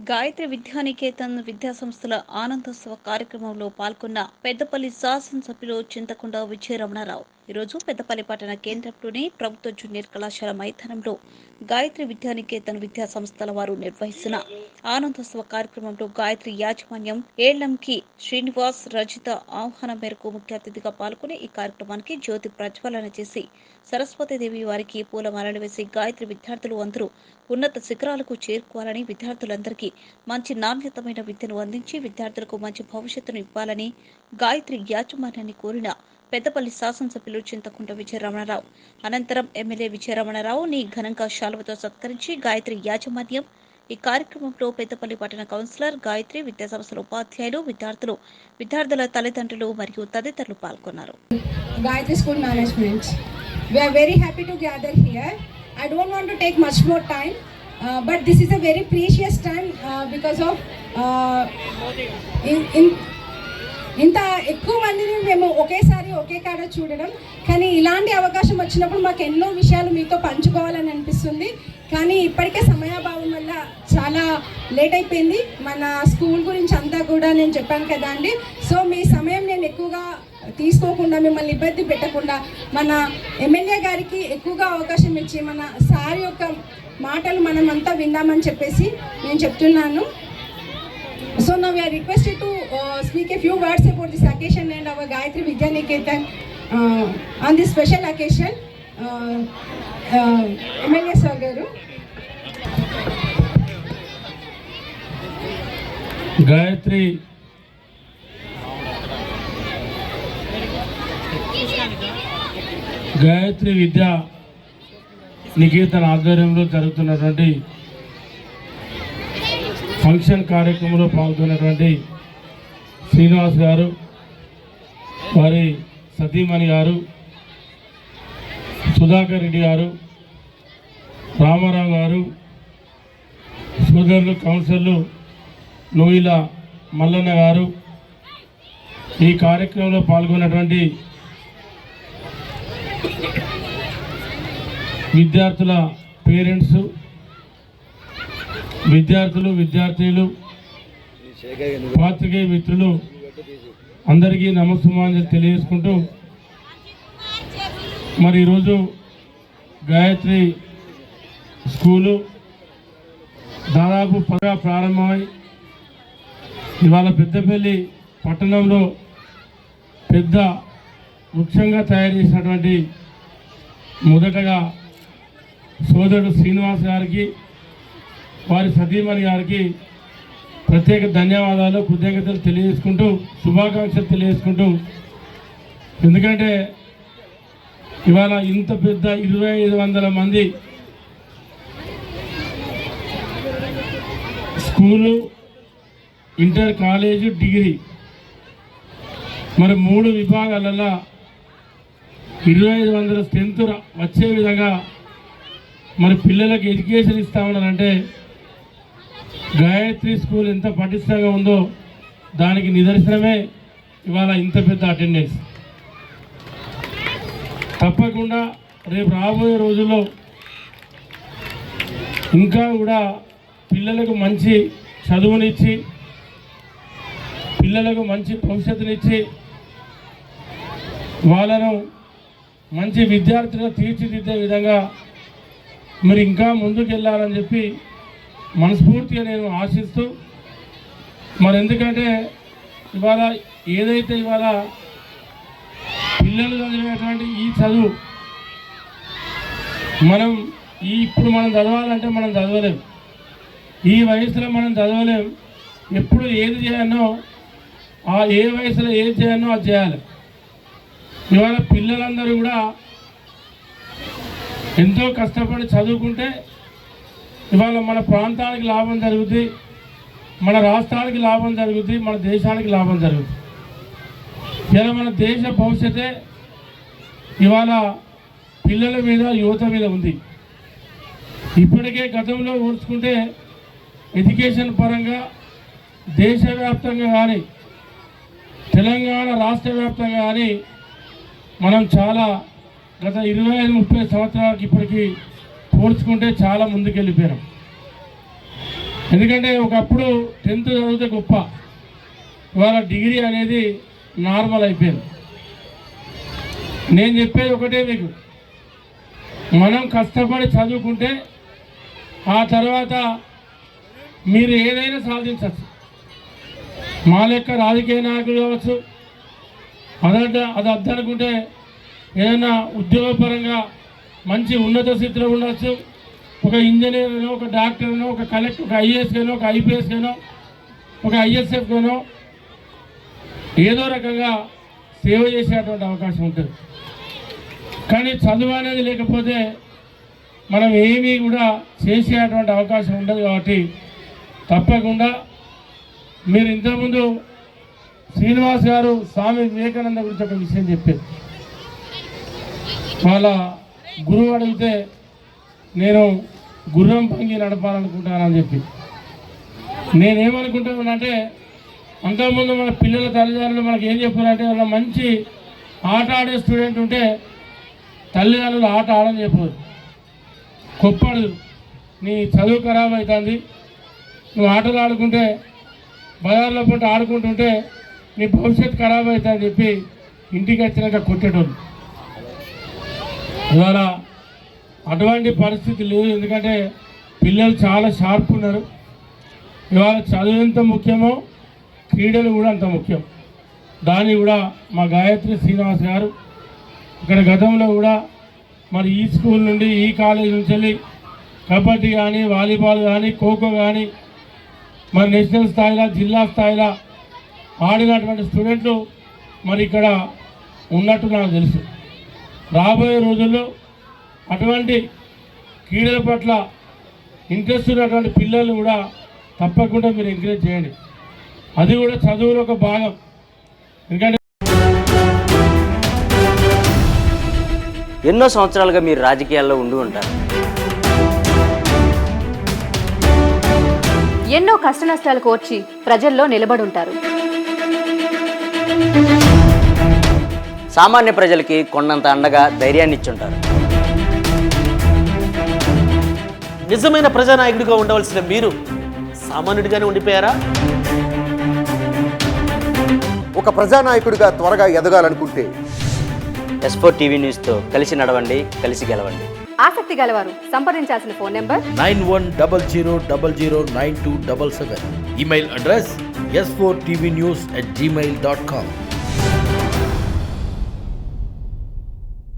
గాయత్రి విద్యానికేతన్ విద్యా సంస్థల ఆనందోత్సవ కార్యక్రమంలో పాల్గొన్న పెద్దపల్లి శాసనసభ్యులు చింతకుండా విజయరమణారావు. ఈరోజు పెద్దపల్లి పట్టణ కేంద్రంలోని ప్రభుత్వ జూనియర్ కళాశాల మైదానంలో గాయత్రి విద్యానికేతన్ విద్యా సంస్థల వారు నిర్వహిస్తున్న ఆనందోత్సవ కార్యక్రమంలో గాయత్రి యాజమాన్యం ఏళ్ళంకి శ్రీనివాస్ రజిత ఆహ్వానం మేరకు ముఖ్య అతిథిగా పాల్గొని ఈ కార్యక్రమానికి జ్యోతి ప్రజ్వలన చేసి సరస్వతీదేవి వారికి పూలమాలలు వేసి గాయత్రి విద్యార్థులు అందరూ ఉన్నత శిఖరాలకు చేరుకోవాలని విద్యార్థులందరికీ మంచి నాణ్యతమైన విద్యను అందించి విద్యార్థులకు మంచి భవిష్యత్తును ఇవ్వాలని గాయత్రి యాజమాన్యాన్ని కోరిన పెద్దపల్లి శాసనసభ్యులు చింతకుంట విజయరమణరావు. అనంతరం ఎమ్మెల్యే విజయరమణారావు ని ఘనంగా శాలువతో సత్కరించి గాయత్రి యాజమాన్యం. ఈ కార్యక్రమంలో పెద్దపల్లి పట్టణ కౌన్సిలర్ గాయత్రి విద్యాసంస్థల ఉపాధ్యాయులు విద్యార్థులు విద్యార్థుల తల్లిదండ్రులు మరియు తదితరులు పాల్గొన్నారు. Gayatri school management. We are very happy to gather here. I don't want to take much more time, uh, but this is a very precious time uh, because of uh, in, in ఇంత ఎక్కువ మందిని మేము ఒకేసారి ఒకే కాడ చూడడం కానీ ఇలాంటి అవకాశం వచ్చినప్పుడు మాకు ఎన్నో విషయాలు మీతో పంచుకోవాలని అనిపిస్తుంది. కానీ ఇప్పటికే సమయాభావం వల్ల చాలా లేట్ అయిపోయింది. మన స్కూల్ గురించి అంతా కూడా నేను చెప్పాను కదా అండి. సో మీ సమయం నేను ఎక్కువగా తీసుకోకుండా మిమ్మల్ని ఇబ్బంది పెట్టకుండా మన ఎమ్మెల్యే గారికి ఎక్కువగా అవకాశం ఇచ్చి మన సార్ యొక్క మాటలు మనం అంతా విందామని చెప్పేసి నేను చెప్తున్నాను. So now we are requested to uh, speak a few words about this occasion and our Gayatri Vidya Niketan uh, on this special occasion. Uh, uh, MLA Sir garu. Gayatri Gayatri విద్య నికేతన్ ఆధ్వర్యంలో జరుగుతున్నటువంటి ఫంక్షన్ కార్యక్రమంలో పాల్గొన్నటువంటి శ్రీనివాస్ గారు వారి సతీమణి గారు సుధాకర్ రెడ్డి గారు రామారావు గారు సోదరులు కౌన్సిలర్లు నోయిల మల్లన్న గారు ఈ కార్యక్రమంలో పాల్గొన్నటువంటి విద్యార్థుల పేరెంట్స్ విద్యార్థులు విద్యార్థినులు పాత్రికేయ మిత్రులు అందరికీ నమస్సుమాంజలి తెలియజేసుకుంటూ మరి ఈరోజు గాయత్రి స్కూలు దాదాపు పదగా ప్రారంభమై ఇవాళ పెద్దపల్లి పట్టణంలో పెద్ద వృక్షంగా తయారు చేసినటువంటి మొదటగా సోదరుడు శ్రీనివాస్ గారికి వారి సతీమణి గారికి ప్రత్యేక ధన్యవాదాలు కృతజ్ఞతలు తెలియజేసుకుంటూ శుభాకాంక్షలు తెలియజేసుకుంటూ. ఎందుకంటే ఇవాళ ఇంత పెద్ద ఇరవై ఐదు వందల మంది స్కూలు ఇంటర్ కాలేజు డిగ్రీ. మరి మూడు విభాగాలలో ఇరవై ఐదు వందల స్ట్రెంత్ వచ్చే విధంగా మరి పిల్లలకు ఎడ్యుకేషన్ ఇస్తామన్నారంటే గాయత్రి స్కూల్ ఎంత పటిష్టంగా ఉందో దానికి నిదర్శనమే ఇవాళ ఇంత పెద్ద అటెండెన్స్. తప్పకుండా రేపు రాబోయే రోజుల్లో ఇంకా కూడా పిల్లలకు మంచి చదువునిచ్చి పిల్లలకు మంచి భవిష్యత్తునిచ్చి వాళ్ళను మంచి విద్యార్థులుగా తీర్చిదిద్దే విధంగా మరి ఇంకా ముందుకు వెళ్ళాలని చెప్పి మనస్ఫూర్తిగా నేను ఆశిస్తూ మరి ఎందుకంటే ఇవాళ ఏదైతే ఇవాళ పిల్లలు చదివేటువంటి ఈ చదువు మనం ఈ ఇప్పుడు మనం చదవాలంటే మనం చదవలేం. ఈ వయసులో మనం చదవలేం. ఎప్పుడు ఏది చేయాలో ఆ ఏ వయసులో ఏది చేయాలో అది చేయాలి. ఇవాళ పిల్లలందరూ కూడా ఎంతో కష్టపడి చదువుకుంటే ఇవాళ మన ప్రాంతానికి లాభం జరుగుతుంది మన రాష్ట్రానికి లాభం జరుగుతుంది మన దేశానికి లాభం జరుగుతుంది ఇలా మన దేశ భవిష్యత్తే ఇవాళ పిల్లల మీద యువత మీద ఉంది. ఇప్పటికే గతంలో ఓర్చుకుంటే ఎడ్యుకేషన్ పరంగా దేశవ్యాప్తంగా కానీ తెలంగాణ రాష్ట్ర వ్యాప్తంగా కానీ మనం చాలా గత ఇరవై ఐదు ముప్పై సంవత్సరాలకి ఇప్పటికీ పోల్చుకుంటే చాలా ముందుకెళ్ళిపోయాం ఎందుకంటే ఒకప్పుడు టెన్త్ చదివితే గొప్ప. ఇవాళ డిగ్రీ అనేది నార్మల్ అయిపోయింది. నేను చెప్పేది ఒకటే మీకు. మనం కష్టపడి చదువుకుంటే ఆ తర్వాత మీరు ఏదైనా సాధించవచ్చు మా లెక్క రాజకీయ నాయకులు కావచ్చు అదడ్డ అది అద్దనుకుంటే ఏదైనా ఉద్యోగపరంగా మంచి ఉన్నత స్థితిలో ఉండొచ్చు. ఒక ఇంజనీర్నో ఒక డాక్టర్నో ఒక కలెక్టర్ ఒక ఐఏఎస్గానో ఒక ఐపీఎస్గానో ఒక ఐఎస్ఎఫ్గానో ఏదో రకంగా సేవ చేసేటువంటి అవకాశం ఉంటుంది. కానీ చదువు అనేది లేకపోతే మనం ఏమీ కూడా చేసేటువంటి అవకాశం ఉండదు కాబట్టి తప్పకుండా మీరు ఇంతకుముందు శ్రీనివాస్ గారు స్వామి వివేకానంద గురించి ఒక విషయం చెప్పారు. వాళ్ళ గురువు అడిగితే నేను గుర్రం పొంగి నడపాలనుకుంటానని చెప్పి. నేనేమనుకుంటానంటే అంతకుముందు మన పిల్లల తల్లిదండ్రులు మనకి ఏం చెప్పారంటే వాళ్ళ మంచి ఆట ఆడే స్టూడెంట్ ఉంటే తల్లిదండ్రులు ఆట ఆడని చెప్పారు. కొప్పడు నీ చదువు ఖరాబ్ అవుతుంది నువ్వు ఆటలు ఆడుకుంటే బజార్లో పుట్టి ఆడుకుంటుంటే నీ భవిష్యత్తు ఖరాబ్ అవుతుందని చెప్పి ఇంటికి వచ్చినాక కొట్టేటోళ్ళు. ఇవాళ అటువంటి పరిస్థితి లేదు. ఎందుకంటే పిల్లలు చాలా షార్ప్ ఉన్నారు. ఇవాళ చదువు ఎంత ముఖ్యమో క్రీడలు కూడా అంత ముఖ్యం. దాన్ని కూడా మా గాయత్రి శ్రీనివాస్ గారు ఇక్కడ గతంలో కూడా మరి ఈ స్కూల్ నుండి ఈ కాలేజ్ నుంచి వెళ్ళి కబడ్డీ కానీ వాలీబాల్ కానీ ఖోఖో కానీ మరి నేషనల్ స్థాయిలో జిల్లా స్థాయిలో ఆడినటువంటి స్టూడెంట్లు మరి ఇక్కడ ఉన్నట్టు నాకు తెలుసు. రాబోయే రోజుల్లో అటువంటి క్రీడల పట్ల ఇంట్రెస్ట్ ఉన్నటువంటి పిల్లల్ని కూడా తప్పకుండా మీరు ఎంకరేజ్ చేయండి. అది కూడా చదువులో ఒక భాగం. ఎందుకంటే ఎన్నో సంవత్సరాలుగా మీరు రాజకీయాల్లో ఉండి ఉంటారు. ఎన్నో కష్టనష్టాలు కోర్చి ప్రజల్లో నిలబడుంటారు సామాన్య ప్రజలకి కొండంత అండగా ధైర్యాన్ని ఇచ్చుంటారు. నిజమైన ప్రజానాయకుడిగా ఉండవలసిన మీరు సామాన్యుడిగానే ఉండిపోయారా? ఒక ప్రజానాయకుడిగా త్వరగా ఎదగాలనుకుంటే ఎస్ ఫోర్ టీవీ న్యూస్తో కలిసి నడవండి కలిసి గెలవండి. ఆసక్తి గలవారు సంప్రదించాల్సిన phone number nine one double zero double zero nine two double seven. Email address S four TV news at Gmail dot com.